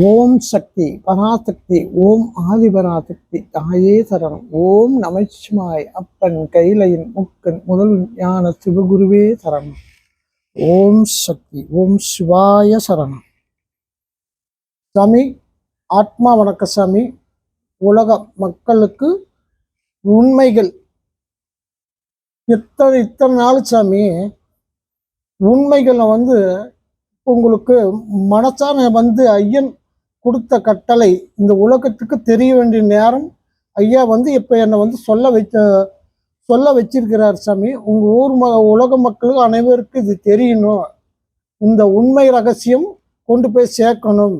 ஓம் சக்தி பராசக்தி ஓம் ஆதிபராசக்தி தாயே சரணம். ஓம் நமச்சிவாய் அப்பன் கைலையின் முக்கன் முதல் ஞான சிவகுருவே சரணம். ஓம் சக்தி ஓம் சிவாய சரணம். சாமி ஆத்மா வணக்க சாமி. உலக மக்களுக்கு உண்மைகள். இத்தனை இத்தனை நாள் சாமி உண்மைகளை வந்து உங்களுக்கு மனசான வந்து ஐயன் கொடுத்த கட்டளை இந்த உலகத்துக்கு தெரிய வேண்டிய நேரம். ஐயா வந்து இப்போ என்னை வந்து சொல்ல வைத்த சொல்ல வச்சிருக்கிறார் சாமி. உங்கள் ஊர் ம உலக மக்களுக்கு அனைவருக்கும் இது தெரியணும். இந்த உண்மை ரகசியம் கொண்டு போய் சேர்க்கணும்.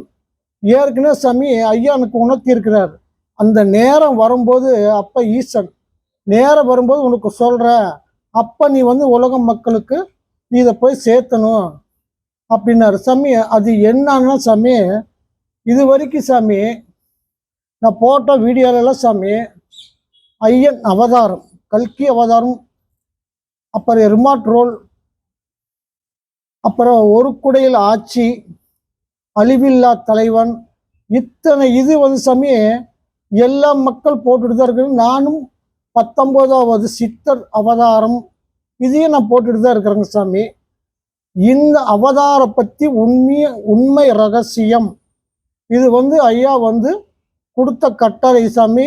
ஏற்கனவே சாமி ஐயா எனக்கு உணர்த்தியிருக்கிறார். அந்த நேரம் வரும்போது அப்போ ஈசன் நேரம் வரும்போது உனக்கு சொல்கிறேன் அப்போ நீ வந்து உலக மக்களுக்கு நீ இதை போய் சேர்த்தணும். அப்படின்னாரு சாமி. அது என்னன்னா சாமி இது வரைக்கும் சாமி நான் போட்ட வீடியோலலாம் சாமி ஐயன் அவதாரம் கல்கி அவதாரம் அப்புறம் ரிமாட் ரோல் அப்புறம் ஒரு குடையில் ஆட்சி அழிவில்லா தலைவன் இத்தனை இது வந்து சாமி எல்லா மக்கள் போட்டுட்டு தான் இருக்கு நானும் பத்தொம்போதாவது சித்தர் அவதாரம் இதையும் நான் போட்டுட்டு தான் இருக்கிறேங்க சாமி. இந்த அவதார பற்றி உண்மைய உண்மை ரகசியம். இது வந்து ஐயா வந்து கொடுத்த கட்டளை சாமி.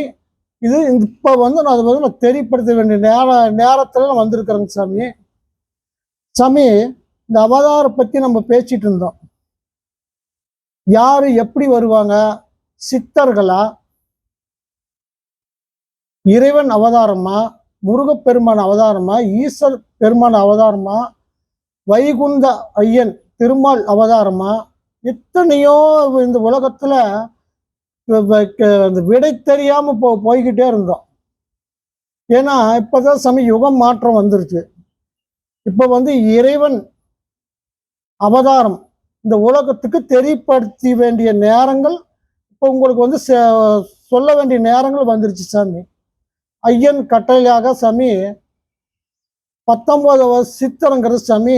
இது இப்போ வந்து நான் அதை வந்து நான் தெரியப்படுத்த வேண்டிய நேர நேரத்தில் நான் வந்திருக்கிறேங்க சாமி. சாமி இந்த அவதாரம் பற்றி நம்ம பேசிட்டு இருந்தோம். யார் எப்படி வருவாங்க? சித்தர்களா? இறைவன் அவதாரமா? முருகப்பெருமான் அவதாரமா? ஈஸ்வர் பெருமான் அவதாரமா? வைகுந்த ஐயன் திருமால் அவதாரமா? எத்தனையோ இந்த உலகத்துல அந்த விடை தெரியாம போ போய்கிட்டே இருந்தோம். ஏன்னா இப்போதான் சமய யுகம் மாற்றம் வந்துருச்சு. இப்போ வந்து இறைவன் அவதாரம் இந்த உலகத்துக்கு தெரியப்படுத்தி வேண்டிய நேரங்கள் இப்போ உங்களுக்கு வந்து சொல்ல வேண்டிய நேரங்கள் வந்துருச்சு சாமி. ஐயன் கட்டளையாக சாமி பத்தொம்போதாவது சித்திரங்கிற சாமி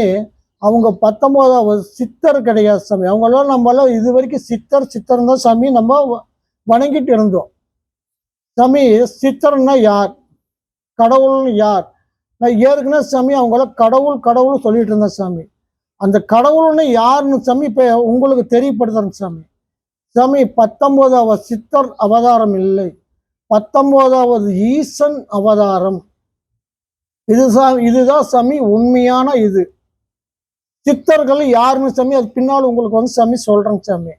அவங்க பத்தொம்போதாவது சித்தர் கிடையாது சாமி. அவங்களாம் நம்மளாம் இது வரைக்கும் சித்தர் சித்தர் தான் சாமி. நம்ம வணங்கிட்டு இருந்தோம். சாமி சித்தர்னா யார்? கடவுள்னு யார்? நான் ஏற்கனவே சாமி அவங்கள கடவுள் கடவுள் சொல்லிட்டு இருந்தேன் சாமி. அந்த கடவுள்னு யாருன்னு சாமி இப்போ உங்களுக்கு தெரியப்படுத்துறேன் சாமி. சாமி பத்தொம்போதாவது சித்தர் அவதாரம் இல்லை. பத்தொம்போதாவது ஈசன் அவதாரம். இது இதுதான் சாமி உண்மையான இது. சித்தர்கள் யாருன்னு சாமி அது பின்னால் உங்களுக்கு வந்து சாமி சொல்கிறேங்க சாமி.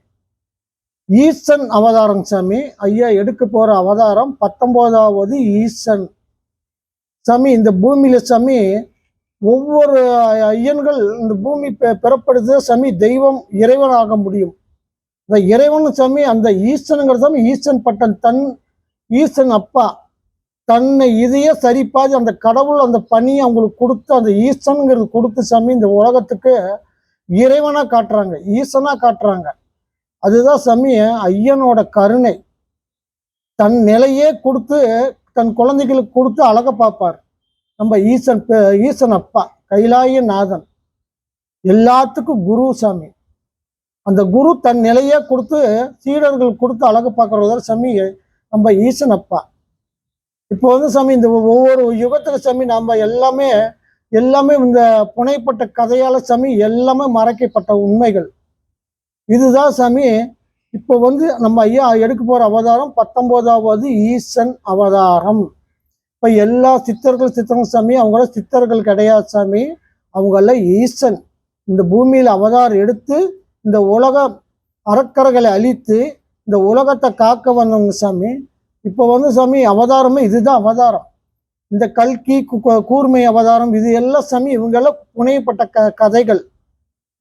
ஈசன் அவதாரம் சாமி. ஐயா எடுக்க போகிற அவதாரம் பத்தொம்போதாவது ஈசன். சாமி இந்த பூமியில் சாமி ஒவ்வொரு ஐயன்கள் இந்த பூமி பெறப்படுது. சாமி தெய்வம் இறைவன் ஆக முடியும். இந்த இறைவன் சாமி அந்த ஈசனுங்கிற சாமி ஈசன் பட்டன் தன் ஈசன் அப்பா. தன்னை இதையே சரிப்பாதி அந்த கடவுள் அந்த பணியை அவங்களுக்கு கொடுத்து அந்த ஈசனுங்கிறது கொடுத்து சாமி இந்த உலகத்துக்கு இறைவனாக காட்டுறாங்க ஈசனாக காட்டுறாங்க. அதுதான் சாமி ஐயனோட கருணை. தன் நிலையே கொடுத்து தன் குழந்தைகளுக்கு கொடுத்து அழக பார்ப்பார். நம்ம ஈசன் ஈசன் அப்பா கைலாய நாதன். எல்லாத்துக்கும் குரு சாமி. அந்த குரு தன் நிலையே கொடுத்து சீடர்கள் கொடுத்து அழகு பார்க்கறதா சாமி நம்ம ஈசன் அப்பா. இப்போ வந்து சாமி இந்த ஒவ்வொரு யுகத்துல சாமி நம்ம எல்லாமே எல்லாமே இந்த புனைப்பட்ட கதையால சாமி எல்லாமே மறைக்கப்பட்ட உண்மைகள். இதுதான் சாமி இப்போ வந்து நம்ம ஐயா எடுக்க போற அவதாரம் பத்தொன்பதாவது ஈசன் அவதாரம். இப்போ எல்லா சித்தர்கள் சித்தர்கள் சாமி அவங்கள சித்தர்கள் கிடையாது சாமி. அவங்கள ஈசன் இந்த பூமியில் அவதாரம் எடுத்து இந்த உலக அறக்கரைகளை அழித்து இந்த உலகத்தை காக்க வந்தவங்க சாமி. இப்போ வந்து சாமி அவதாரமே இதுதான் அவதாரம். இந்த கல்கி கூர்மை அவதாரம் இது எல்லாம் சாமி இவங்கெல்லாம் புனையப்பட்ட க கதைகள்.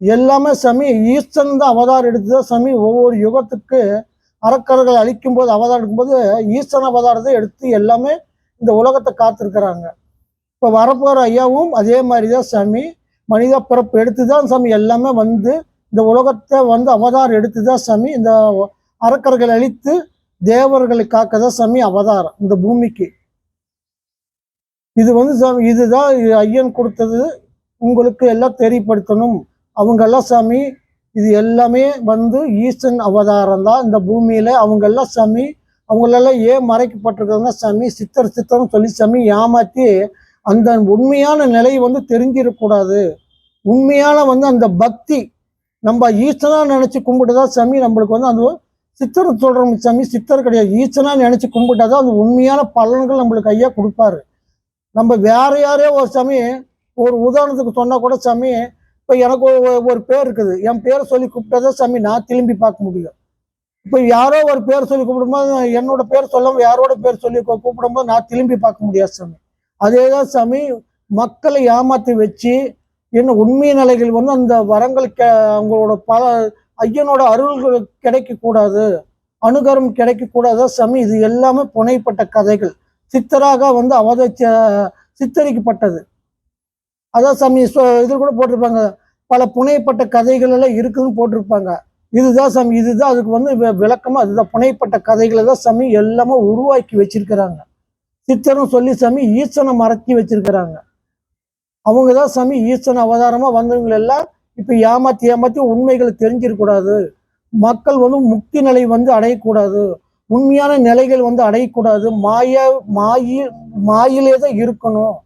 எல்லாமே சாமி ஈஸ்வரன் தான் அவதாரம் எடுத்துதான் சாமி ஒவ்வொரு யுகத்துக்கு அறக்கர்கள் அழிக்கும் போது அவதாரம் எடுக்கும்போது ஈஸ்வரன் அவதாரத்தை எடுத்து எல்லாமே இந்த உலகத்தை காத்திருக்கிறாங்க. இப்போ வரப்போகிற ஐயாவும் அதே மாதிரி தான் சாமி மனித பிறப்பு எடுத்து தான் சாமி எல்லாமே வந்து இந்த உலகத்தை வந்து அவதாரம் எடுத்து தான் சாமி இந்த அறக்கர்கள் அழித்து தேவர்களை காக்கதான் சாமி அவதாரம் இந்த பூமிக்கு. இது வந்து சாமி இதுதான் ஐயன் கொடுத்தது. உங்களுக்கு எல்லாம் தெரியப்படுத்தணும். அவங்கெல்லாம் சாமி இது எல்லாமே வந்து ஈசன் அவதாரம் தான் இந்த பூமியில. அவங்கெல்லாம் சாமி அவங்களெல்லாம் ஏன் மறைக்கப்பட்டிருக்காங்கன்னா சாமி சித்தர் சித்தர்னு சொல்லி சாமி ஏமாத்தி அந்த உண்மையான நிலை வந்து தெரிஞ்சிடக்கூடாது. உண்மையான வந்து அந்த பக்தி நம்ம ஈசனா நினச்சி கும்பிட்டுதான் சாமி நம்மளுக்கு வந்து அந்த சித்தர் சொல்றோம் சாமி சித்தர் கிடையாது. ஈச்சனா நினச்சி கும்பிட்டா தான் அந்த உண்மையான பலன்கள் நம்மளுக்கு ஐயா கொடுப்பாரு. நம்ம வேற யாரையோ ஒரு சாமி ஒரு உதாரணத்துக்கு சொன்னால் கூட சாமி இப்போ எனக்கு ஒரு பேர் இருக்குது. என் பேரை சொல்லி கூப்பிட்டா தான் சாமி நான் திரும்பி பார்க்க முடியும். இப்போ யாரோ ஒரு பேர் சொல்லி கூப்பிடும்போது என்னோட பேர் சொல்லாம யாரோட பேர் சொல்லி கூப்பிடும்போது நான் திரும்பி பார்க்க முடியாது சாமி. அதே தான் சாமி மக்களை ஏமாத்தி வச்சு என்ன உண்மை நிலைகள் வந்து அந்த வரங்கள் அவங்களோட பல ஐயனோட அருள்கள் கிடைக்கக்கூடாது அனுகரம் கிடைக்கக்கூடாது. சாமி இது எல்லாமே புனைப்பட்ட கதைகள். சித்தராக வந்து அவதச்ச சித்தரிக்கப்பட்டது. அதான் சாமி சொ- இது கூட போட்டிருப்பாங்க. பல புனைப்பட்ட கதைகள் எல்லாம் இருக்குதுன்னு போட்டிருப்பாங்க. இதுதான் சாமி இதுதான் அதுக்கு வந்து வி- விளக்கமா அதுதான் புனைப்பட்ட கதைகளை தான் சாமி எல்லாமே உருவாக்கி வச்சிருக்கிறாங்க. சித்தரும் சொல்லி சாமி ஈசனை மறக்கி வச்சிருக்கிறாங்க. அவங்க தான் சாமி ஈசன் அவதாரமா வந்தவங்க எல்லாம் இப்போ ஏமாத்தி ஏமாத்தி உண்மைகளை தெரிஞ்சிடக்கூடாது. மக்கள் வந்து முக்தி நிலை வந்து அடையக்கூடாது. உண்மையான நிலைகள் வந்து அடையக்கூடாது. மாய மாயி மாயிலே தான் இருக்கணும்.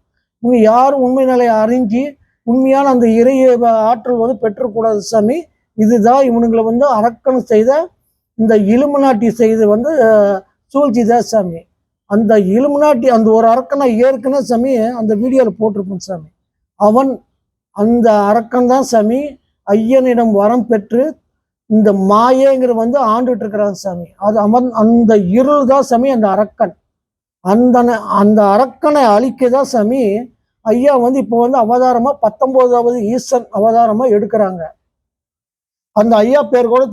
இவங்க யாரும் உண்மை நிலையை அறிஞ்சு உண்மையான அந்த இறை ஆற்றல் வந்து பெற்றக்கூடாது சாமி. இதுதான் இவனுங்களை வந்து அரக்கணம் செய்த இந்த இலுமினாட்டி செய்து வந்து சூழ்ச்சிதான் சூழ்ச்சி தான் சாமி. அந்த இலுமினாட்டி அந்த ஒரு அரக்கனை ஏற்கனவே சாமி அந்த வீடியோவில் போட்டிருப்பேன் சாமி. அவன் அந்த அரக்கன் தான் சாமி. ஐயனிடம் வரம் பெற்று இந்த மாயேங்கிற வந்து ஆண்டுட்டு இருக்கிறான் சாமி. அது அமர் அந்த இருள் தான் சாமி அந்த அரக்கன். அந்த அந்த அரக்கனை அழிக்க தான் சாமி ஐயா வந்து இப்போ வந்து அவதாரமா பத்தொன்பதாவது ஈசன் அவதாரமா எடுக்கிறாங்க. அந்த ஐயா பேர் கூட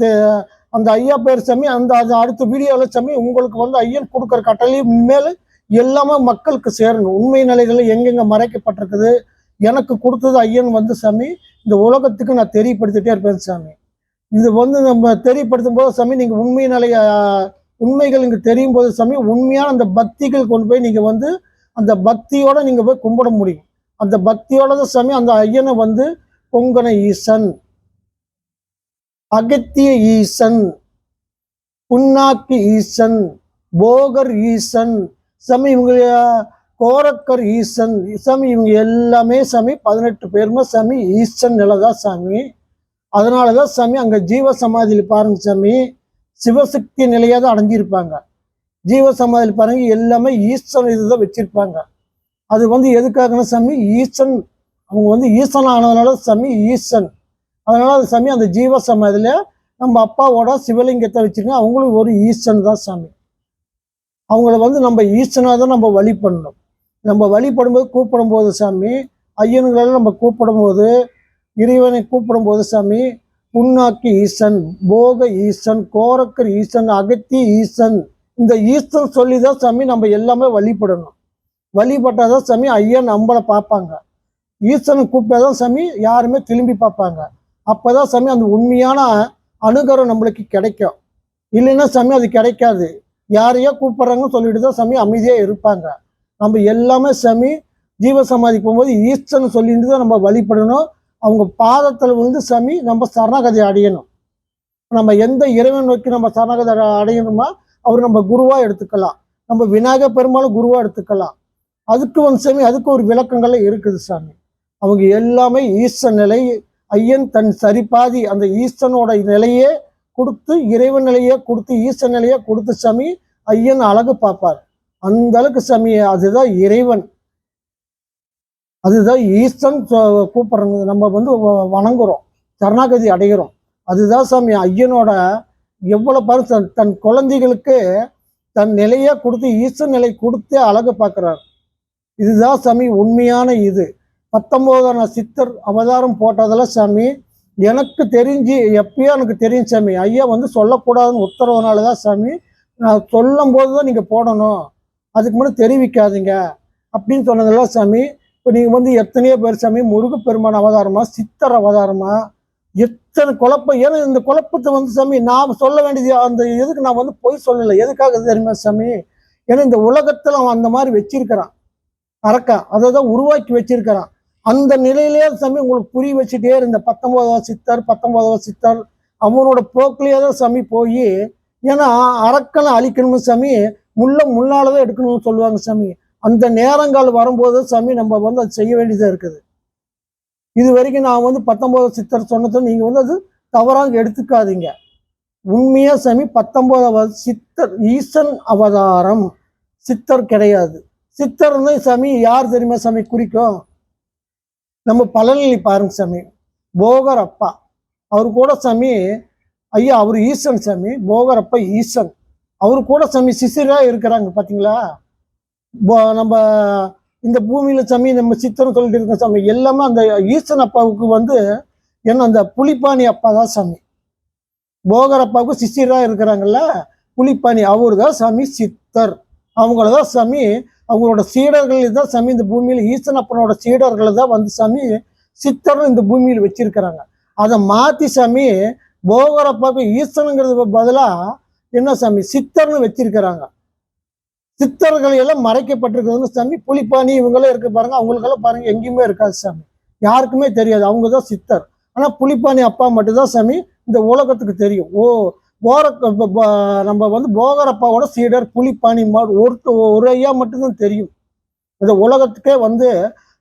அந்த ஐயா பேர் சாமி அந்த அது அடுத்த வீடியோவில் சாமி உங்களுக்கு வந்து ஐயன் கொடுக்குற கட்டளையும் மேலே எல்லாமே மக்களுக்கு சேரணும். உண்மை நிலைகள் எங்கெங்க மறைக்கப்பட்டிருக்குது எனக்கு கொடுத்தது ஐயன் வந்து சாமி இந்த உலகத்துக்கு நான் தெரியப்படுத்திட்டே இருப்பேன் சாமி. இது வந்து நம்ம தெரியப்படுத்தும் போது சாமி நீங்க உண்மை நிலைய உண்மைகள் இங்கே தெரியும் போது சாமி உண்மையான அந்த பக்திகள் கொண்டு போய் நீங்கள் வந்து அந்த பக்தியோட நீங்கள் போய் கும்பிட முடியும். அந்த பக்தியோட தான் சாமி அந்த ஐயனை வந்து கொங்கண ஈசன் அகத்திய ஈசன் புண்ணாக்கு ஈசன் போகர் ஈசன் சாமி இவங்க கோரக்கர் ஈசன் சாமி இவங்க எல்லாமே சாமி பதினெட்டு பேருமே சாமி ஈசன் நிலதான் சாமி. அதனாலதான் சாமி அங்கே ஜீவ சமாதியில் பாருங்க சாமி சிவசக்தி நிலையாக தான் அடைஞ்சிருப்பாங்க ஜீவ சமாதியில் பாருங்க எல்லாமே ஈசன் இதுதான் வச்சிருப்பாங்க. அது வந்து எதுக்காகன்னா சாமி ஈசன் அவங்க வந்து ஈசன் ஆனதுனால சாமி ஈசன். அதனால அது சாமி அந்த ஜீவ சமாதியில நம்ம அப்பாவோட சிவலிங்கத்தை வச்சுருக்கோம் அவங்களும் ஒரு ஈசன் தான் சாமி. அவங்கள வந்து நம்ம ஈசனாக தான் நம்ம வழி பண்ணணும். நம்ம வழிபடும்போது கூப்பிடும்போது சாமி ஐயனுங்களெல்லாம் நம்ம கூப்பிடும்போது இறைவனை கூப்பிடும்போது சாமி புண்ணாக்கி ஈசன் போக ஈசன் கோரக்கர் ஈசன் அகத்தி ஈசன் இந்த ஈசன் சொல்லி தான் சாமி நம்ம எல்லாமே வழிபடணும். வழிபட்டாதான் சாமி ஐயன் நம்மளை பார்ப்பாங்க. ஈசனை கூப்பிட்டாதான் சாமி யாருமே திரும்பி பார்ப்பாங்க. அப்போ தான் சாமி அந்த உண்மையான அனுகரம் நம்மளுக்கு கிடைக்கும். இல்லைன்னா சாமி அது கிடைக்காது. யாரையோ கூப்பிட்றாங்கன்னு சொல்லிட்டு தான் சாமி அமைதியாக இருப்பாங்க. நம்ம எல்லாமே சமி ஜீவசமாதிக்கு போகும்போது ஈஸ்டர்னு சொல்லிட்டு தான் நம்ம வழிபடணும். அவங்க பாதத்தில் விழுந்து சமி நம்ம சரணகதி அடையணும். நம்ம எந்த இறைவன் நோக்கி நம்ம சரணகதி அடையணுமா அவர் நம்ம குருவாக எடுத்துக்கலாம். நம்ம விநாயகர் பெருமாளும் குருவாக எடுத்துக்கலாம். அதுக்கு வந்து சாமி அதுக்கு ஒரு விளக்கங்கள் இருக்குது சாமி. அவங்க எல்லாமே ஈஸ்வன் நிலை ஐயன் தன் சரிபாதி அந்த ஈஸ்வனோட நிலையே கொடுத்து இறைவன் நிலையே கொடுத்து ஈஸ்வன் நிலையே கொடுத்து சாமி ஐயன் அழகு பார்ப்பார். அந்த அளவுக்கு சாமி அதுதான் இறைவன். அதுதான் ஈஸ்வரன் சொ- நம்ம வந்து வ- வணங்குறோம் சரணாகதி அடைகிறோம். அதுதான் சாமி ஐயனோட எவ்வளோ பாரு தன் தன் குழந்தைகளுக்கு தன் நிலையை கொடுத்து ஈஸ்வர நிலை கொடுத்து அழகு பார்க்குறார். இதுதான் சாமி உண்மையான இது. பத்தொம்போதான சித்தர் அவதாரம் போட்டதெல்லாம் சாமி எனக்கு தெரிஞ்சு எப்பயோ எனக்கு தெரியும் சாமி. ஐயா வந்து சொல்லக்கூடாதுன்னு உத்தரவுனால தான் சாமி நான் சொல்லும் போது தான் நீங்கள் போடணும். அதுக்கு முன்னாடி தெரிவிக்காதீங்க அப்படின்னு சொன்னதெல்லாம் சாமி இப்போ நீங்கள் வந்து எத்தனையோ பேர் சாமி முருகப்பெருமான் அவதாரமா சித்தர் அவதாரமா எத்தனை குழப்பம். ஏன்னா இந்த குழப்பத்தை வந்து சாமி நான் சொல்ல வேண்டியது அந்த இதுக்கு நான் வந்து பொய் சொல்லலை? எதுக்காக தெரியுமா சாமி? ஏன்னா இந்த உலகத்தில் அவன் அந்த மாதிரி வச்சிருக்கிறான். அறக்கா அதை தான் உருவாக்கி வச்சிருக்கிறான். அந்த நிலையிலேயே சாமி உங்களுக்கு புரிய வச்சுட்டே இருந்த பத்தொன்பதாவது சித்தர் பத்தொன்பதாவது சித்தர் அவனோட போக்கிலேயே தான் சாமி போய் ஏன்னா அரக்கனை அழிக்கணும்னு சாமி முள்ள முள்ளாலதான் எடுக்கணும்னு சொல்லுவாங்க சாமி. அந்த நேரங்கள் வரும்போது சாமி நம்ம வந்து அது செய்ய வேண்டியதாக இருக்குது. இது வரைக்கும் நான் வந்து பத்தொம்போதாம் சித்தர் சொன்னதும் நீங்கள் வந்து அது தவறாக எடுத்துக்காதீங்க. உண்மையா சாமி பத்தொம்போதாவது சித்தர் ஈசன் அவதாரம். சித்தர் கிடையாது. சித்தர்னு சாமி யார் தெரியுமா சாமி குறிக்கும்? நம்ம பழனியில் பாருங்க சாமி. போகர் அப்பா. அவர் கூட சாமி ஐயா அவர் ஈசன் சாமி போகர் ஈசன். அவர் கூட சாமி சிசிராக இருக்கிறாங்க பாத்தீங்களா? போ- நம்ம இந்த பூமியில சாமி நம்ம சித்தர்னு சொல்லிட்டு இருக்கோம் சாமி எல்லாமே அந்த ஈசன் அப்பாவுக்கு வந்து என்ன அந்த புலிப்பாணி அப்பா தான் சாமி. போகர் அப்பாவுக்கு இருக்கிறாங்கல்ல புலிப்பாணி அவர் தான் சாமி சித்தர். அவங்கள தான் சாமி அவங்களோட சீடர்கள் தான் சாமி இந்த பூமியில ஈசன் அப்பனோட சீடர்களை தான் வந்து சாமி சித்தர்னு இந்த பூமியில் வச்சிருக்கிறாங்க. அதை மாற்றி சாமி போகரப்பாக்கு ஈசனுங்கிறது பதிலா என்ன சாமி? சித்தர்னு வச்சிருக்கிறாங்க. சித்தர்கள் எல்லாம் மறைக்கப்பட்டிருக்கிறதுன்னு சாமி புலிப்பாணி இவங்களே இருக்கு பாருங்க. அவங்களுக்கெல்லாம் பாருங்க எங்கேயுமே இருக்காது சாமி. யாருக்குமே தெரியாது. அவங்க தான் சித்தர். ஆனா புலிப்பாணி அப்பா மட்டும்தான் சாமி இந்த உலகத்துக்கு தெரியும். ஓ போர நம்ம வந்து போகரப்பாவோட சீடர் புலிப்பாணி ஒருத்த ஒரு ஐயா மட்டும்தான் தெரியும். இந்த உலகத்துக்கே வந்து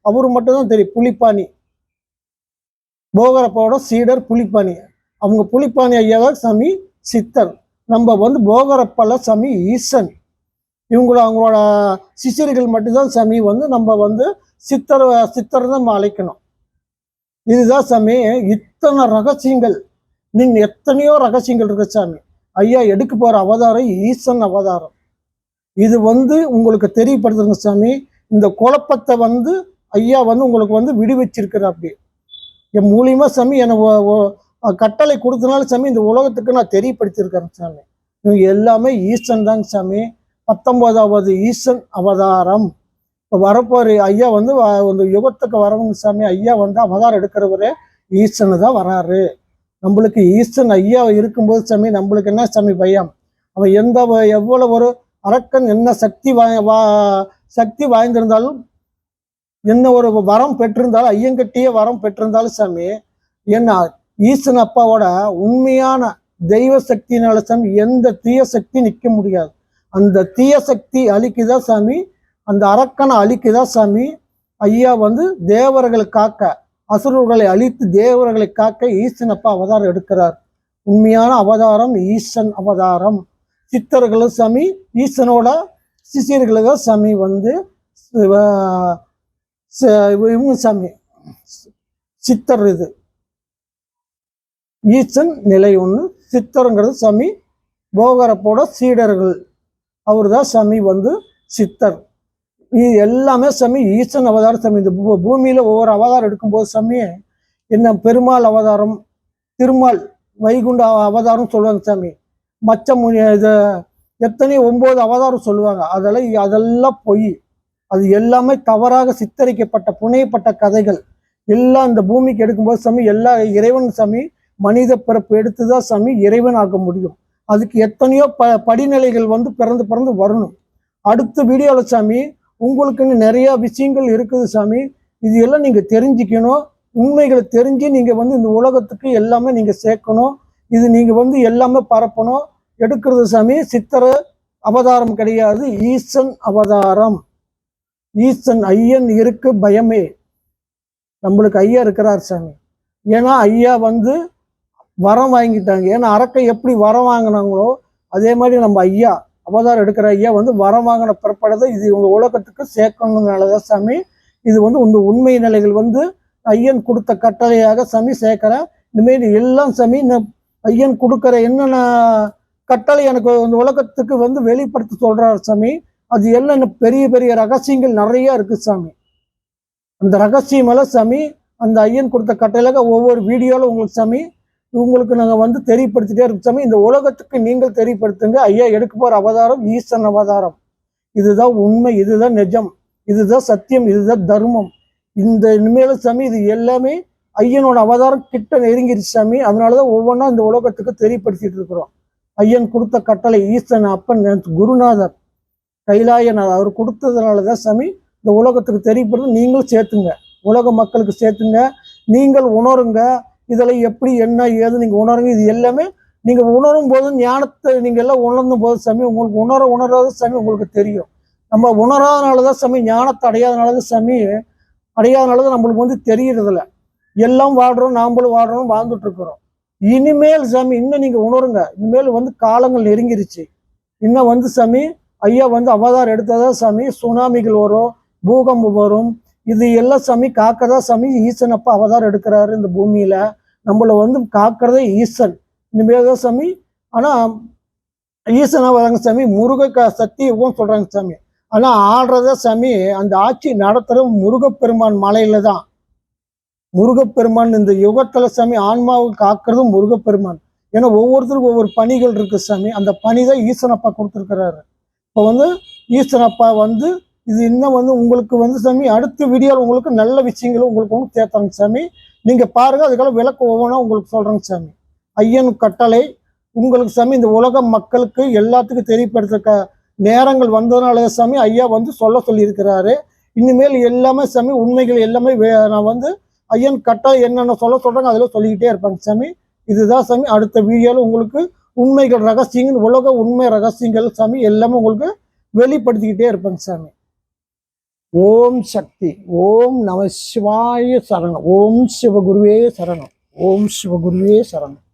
அவரு மட்டும்தான் தெரியும். புலிப்பாணி. போகரப்பாவோட சீடர் புலிப்பாணி. அவங்க புலிப்பாணி ஐயா தான் சாமி சித்தர். நம்ம வந்து போகரப்பல சாமி ஈசன். இவங்கள அவங்களோட சிஷியர்கள் மட்டும்தான் சாமி வந்து நம்ம வந்து சித்தர் சித்தர் தான் நம்ம அழைக்கணும். இதுதான் சாமி இத்தனை ரகசியங்கள். நீங்க எத்தனையோ ரகசியங்கள் இருக்கு சாமி. ஐயா எடுக்க போற அவதாரம் ஈசன் அவதாரம். இது வந்து உங்களுக்கு தெரியப்படுத்துங்க சாமி. இந்த குழப்பத்தை வந்து ஐயா வந்து உங்களுக்கு வந்து விடுவிச்சிருக்கிறார் அப்படி என் மூலியமா சாமி என்னை கட்டளை கொடுத்தனால சாமி இந்த உலகத்துக்கு நான் தெரியப்படுத்தியிருக்கிறேன் சாமி. இவங்க எல்லாமே ஈசன் தாங்க சாமி. பத்தொன்பதாவது ஈசன் அவதாரம். இப்போ வரப்போற ஐயா வந்து வ- இந்த யுகத்துக்கு வரவங்க சாமி ஐயா வந்து அவதாரம் எடுக்கிறவரே ஈசனு தான் வராரு. நம்மளுக்கு ஈசன் ஐயா இருக்கும்போது சாமி நம்மளுக்கு என்ன சாமி பயம்? அவன் எந்த எவ்வளோ எவ்வளவு ஒரு அரக்கன் என்ன சக்தி வாய் வா சக்தி வாய்ந்திருந்தாலும் என்ன ஒரு வரம் பெற்றிருந்தாலும் ஐயங்கட்டியே வரம் பெற்றிருந்தாலும் சாமி என்ன ஈசன் அப்பாவோட உண்மையான தெய்வ சக்தினால சாமி எந்த தீய சக்தி நிற்க முடியாது. அந்த தீய சக்தி அழிக்குதா சாமி? அந்த அரக்கனை அழிக்குதா சாமி? ஐயா வந்து தேவர்களை காக்க அசுரர்களை அழித்து தேவர்களை காக்க ஈசன் அப்பா அவதாரம் எடுக்கிறார். உண்மையான அவதாரம் ஈசன் அவதாரம். சித்தர்களும் சாமி ஈசனோட சிஷியர்களுக்கு சாமி வந்து ச- இவங்க சாமி சித்தர் இது. ஈசன் நிலை ஒன்று சித்தருங்கிறது சாமி போகரப்போட சீடர்கள். அவர் தான் சாமி வந்து சித்தர். இது எல்லாமே சாமி ஈசன் அவதாரம் சாமி. இந்த பூமியில் ஒவ்வொரு அவதாரம் எடுக்கும்போது சாமி என்ன பெருமாள் அவதாரம் திருமால் வைகுண்ட அவதாரம் சொல்லுவாங்க சாமி. மச்ச முனி இது எத்தனை ஒம்பது அவதாரம் சொல்லுவாங்க. அதெல்லாம் அதெல்லாம் பொய். அது எல்லாமே தவறாக சித்தரிக்கப்பட்ட புனையப்பட்ட கதைகள். எல்லாம் இந்த பூமிக்கு எடுக்கும்போது சாமி எல்லா இறைவன் சாமி மனித பிறப்பு எடுத்து தான் சாமி இறைவன் ஆக முடியும். அதுக்கு எத்தனையோ ப படிநிலைகள் வந்து பிறந்து பிறந்து வரணும். அடுத்த வீடியோவில் சாமி உங்களுக்குன்னு நிறையா விஷயங்கள் இருக்குது சாமி. இது எல்லாம் நீங்கள் தெரிஞ்சுக்கணும். உண்மைகளை தெரிஞ்சு நீங்கள் வந்து இந்த உலகத்துக்கு எல்லாமே நீங்கள் சேர்க்கணும். இது நீங்கள் வந்து எல்லாமே பரப்பணும். எடுக்கிறது சாமி சித்திர அவதாரம் கிடையாது. ஈசன் அவதாரம். ஈசன் ஐயன் இருக்கு பயமே. நம்மளுக்கு ஐயா இருக்கிறார் சாமி. ஏன்னா ஐயா வந்து வரம் வாங்கிட்டாங்க. ஏன்னா அரக்கை எப்படி வரம் வாங்கினாங்களோ அதே மாதிரி நம்ம ஐயா அவதாரம் எடுக்கிற ஐயா வந்து வரம் வாங்கின பிறப்படதை இது இவங்க உலகத்துக்கு சேர்க்கணுங்கிறனாலதான் சாமி. இது வந்து இந்த உண்மை நிலைகள் வந்து ஐயன் கொடுத்த கட்டளையாக சாமி சேர்க்கிறேன் இனிமேல் எல்லாம் சாமி ஐயன் கொடுக்குற என்னென்ன கட்டளை எனக்கு இந்த உலகத்துக்கு வந்து வெளிப்படுத்த சொல்றாரு சாமி அது எல்லாம் இன்னும் பெரிய பெரிய ரகசியங்கள் நிறைய இருக்கு சாமி. அந்த ரகசியமெல்லாம் சாமி அந்த ஐயன் கொடுத்த கட்டளையாக ஒவ்வொரு வீடியோவில் உங்களுக்கு சாமி உங்களுக்கு நாங்கள் வந்து தெரியப்படுத்திட்டே இருக்கோம். சாமி இந்த உலகத்துக்கு நீங்கள் தெரியப்படுத்துங்க. ஐயா எடுக்க போகிற அவதாரம் ஈசன் அவதாரம். இதுதான் உண்மை இதுதான் நிஜம் இதுதான் சத்தியம் இதுதான் தர்மம். இந்த இனிமேல சாமி இது எல்லாமே ஐயனோட அவதாரம் கிட்ட நெருங்கிருச்சு சாமி அதனாலதான் ஒவ்வொன்றா இந்த உலகத்துக்கு தெரியப்படுத்திட்டு இருக்கிறோம். ஐயன் கொடுத்த கட்டளை ஈசன் அப்பன் குருநாதர் கைலாயநாதர் அவர் கொடுத்ததுனால தான் சாமி இந்த உலகத்துக்கு தெரியப்படுறது நீங்களும் சேர்த்துங்க. உலக மக்களுக்கு சேர்த்துங்க. நீங்கள் உணருங்க. இதில் எப்படி என்ன ஏது நீங்கள் உணருங்க. இது எல்லாமே நீங்கள் உணரும் போது ஞானத்தை நீங்கள் எல்லாம் உணர்ந்தும் போது சாமி உங்களுக்கு உணர உணராத சாமி உங்களுக்கு தெரியும். நம்ம உணராதனால தான் சாமி ஞானத்தை அடையாதனால தான் சாமி அடையாதனால தான் நம்மளுக்கு வந்து தெரியறதில்ல. எல்லாம் வாடுறோம் நாம்பளும் வாடுறோம் வாழ்ந்துட்டு இருக்கிறோம் இனிமேல் சாமி இன்னும் நீங்கள் உணருங்க. இனிமேல் வந்து காலங்கள் நெருங்கிருச்சு. இன்னும் வந்து சாமி ஐயா வந்து அவதாரம் எடுத்ததா சாமி சுனாமிகள் வரும் பூகம்பம் வரும் இது எல்லாம் சாமி காக்கிறதா சாமி ஈசன் அப்பா அவதாரம் எடுக்கிறாரு இந்த பூமியில. நம்மள வந்து காக்கிறதே ஈசன். இனிமேல் தான் சாமி ஆனா ஈசனா வராங்க சாமி முருக க- சக்தி சொல்றாங்க சாமி. ஆனா ஆடுறதா சாமி அந்த ஆட்சி நடத்துறது முருகப்பெருமான் மலையில தான். முருகப்பெருமான் இந்த யுகத்துல சாமி ஆன்மாவை காக்கிறதும் முருகப்பெருமான். ஏன்னா ஒவ்வொருத்தருக்கும் ஒவ்வொரு பணிகள் இருக்கு சாமி. அந்த பணி தான் ஈசனப்பா கொடுத்துருக்கிறாரு. இப்போ வந்து ஈசனப்பா வந்து இது இன்னும் வந்து உங்களுக்கு வந்து சாமி அடுத்த வீடியோவில் உங்களுக்கு நல்ல விஷயங்களும் உங்களுக்கு வந்து சேர்த்தாங்க சாமி. நீங்கள் பாருங்கள் அதுக்கெல்லாம் விளக்கு ஒவ்வொன்றா உங்களுக்கு சொல்கிறேங்க சாமி. ஐயன் கட்டளை உங்களுக்கு சாமி இந்த உலக மக்களுக்கு எல்லாத்துக்கும் தெரியப்படுத்த நேரங்கள் வந்ததுனால சாமி ஐயா வந்து சொல்ல சொல்லியிருக்கிறாரு. இனிமேல் எல்லாமே சாமி உண்மைகள் எல்லாமே வே- நான் வந்து ஐயன் கட்டளை என்னென்ன சொல்ல சொல்கிறாங்க அதில் சொல்லிக்கிட்டே இருப்பாங்க சாமி. இதுதான் சாமி அடுத்த வீடியோவில் உங்களுக்கு உண்மைகள் ரகசியங்கள் உலக உண்மை ரகசியங்கள் சாமி எல்லாமே உங்களுக்கு வெளிப்படுத்திக்கிட்டே இருப்பாங்க சாமி. ஓம் சக்தி ஓம் நம சிவாய சரணம் ஓம் சிவகுருவே சரணம் ஓம் சிவகுருவே சரணம்.